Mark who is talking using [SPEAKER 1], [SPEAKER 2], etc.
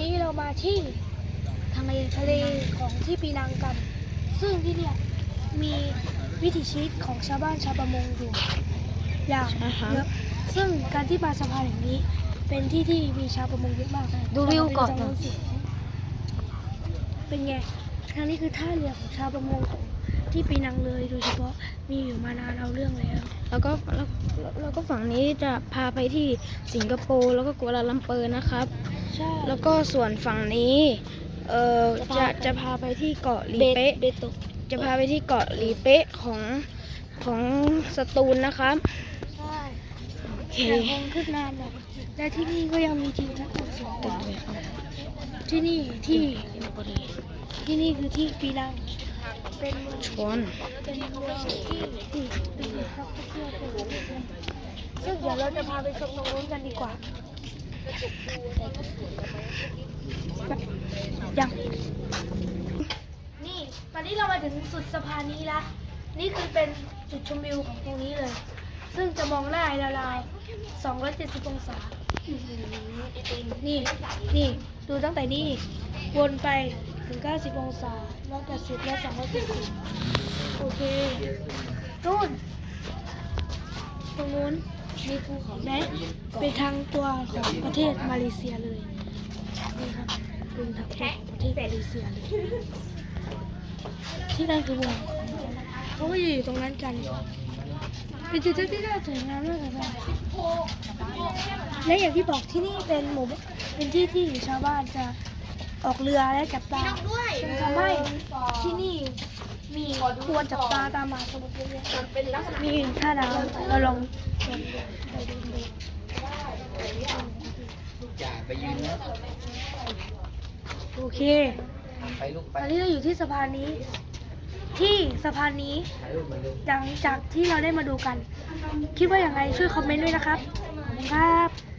[SPEAKER 1] นี้เรามาที่ทะเลทะเลของที่ปีนังกัน ซึ่งที่เนี่ยมีวิถีชีวิตของชาวบ้านชาวประมงอยู่ อย่าง
[SPEAKER 2] อ่าฮะ
[SPEAKER 1] เยอะซึ่งการที่มาสะพานแห่งนี้ เป็นที่ที่มีชาวประมงเยอะมาก
[SPEAKER 2] ดูวิวก่อน
[SPEAKER 1] ทางโสิเป็นไงทางนี้คือท่าเรือของชาวประมงของ ที่ปีนังเลยโดยเฉพาะมีอยู่มานานเอาเรื่องแล้ว
[SPEAKER 2] แล้วก็แล้วแล้วก็ฝั่งนี้จะพาไปที่สิงคโปร์แล้วก็กัวลาลัมเปอร์นะครับ
[SPEAKER 1] ใช่
[SPEAKER 2] แล้วก็ส่วนฝั่งนี้เอ่อจะจะพาไปที่เกาะลีเป๊ะ
[SPEAKER 1] เบตง
[SPEAKER 2] จะพาไปที่เกาะลีเป๊ะของของสตูลนะครับ
[SPEAKER 1] ใช่
[SPEAKER 2] โอเค
[SPEAKER 1] แต่คงขึ้นนานหน่อยและที่นี่ก็ยังมีทีมนักตกสูงต่อที่นี่ที่ที่นี่คือที่ปีนังเป็นเมือง
[SPEAKER 2] ชวน
[SPEAKER 1] เป็นเมืองที่ที่เป็นนักท่องเที่ยวเป็นประเทศซึ่งเดี๋ยวเราจะพาไปชมตรงนู้นกันดีกว่ายังนี่ ตอนนี้เรามาถึงสุดสะพานนี้ละนี่คือเป็นจุดชมวิวของตรงนี้เลย ซึ่งจะมองได้ราวๆ270 องศา นี่ นี่ ดูตั้งแต่นี่ วนไป ถึง 90 องศา180และ270โอเคนู่นตรงนู้นมีภูเขาไหมเป็นทางตัวของประเทศมาเลเซียเลยนี่ครับเป็นทางตัวของประเทศมาเลเซียเลยที่นั่นคือเมืองเขาก็อยู่ตรงนั้นกันเป็นจุดที่น่าสวยงามมากเลยและอย่างที่บอกที่นี่เป็นหมู่บ้านเป็นที่ที่ชาวบ้านจะ ออกเรือและจับปลาจนทำให้ที่นี่มีควรจับปลาตามมหาสมุทรเยอะแยะมีท่าน้ำเราลองไปดูดู
[SPEAKER 3] อย่าไปยืนนะ
[SPEAKER 1] โอเค
[SPEAKER 3] ไปลูกไป
[SPEAKER 1] ตอนนี้เราอยู่ที่สะพานนี้ ที่สะพานนี้
[SPEAKER 3] ถ่ายรูปมาเร็ว
[SPEAKER 1] หลังจากที่เราได้มาดูกัน คิดว่าอย่างไรช่วยคอมเมนต์ด้วยนะครับขอบคุณครับ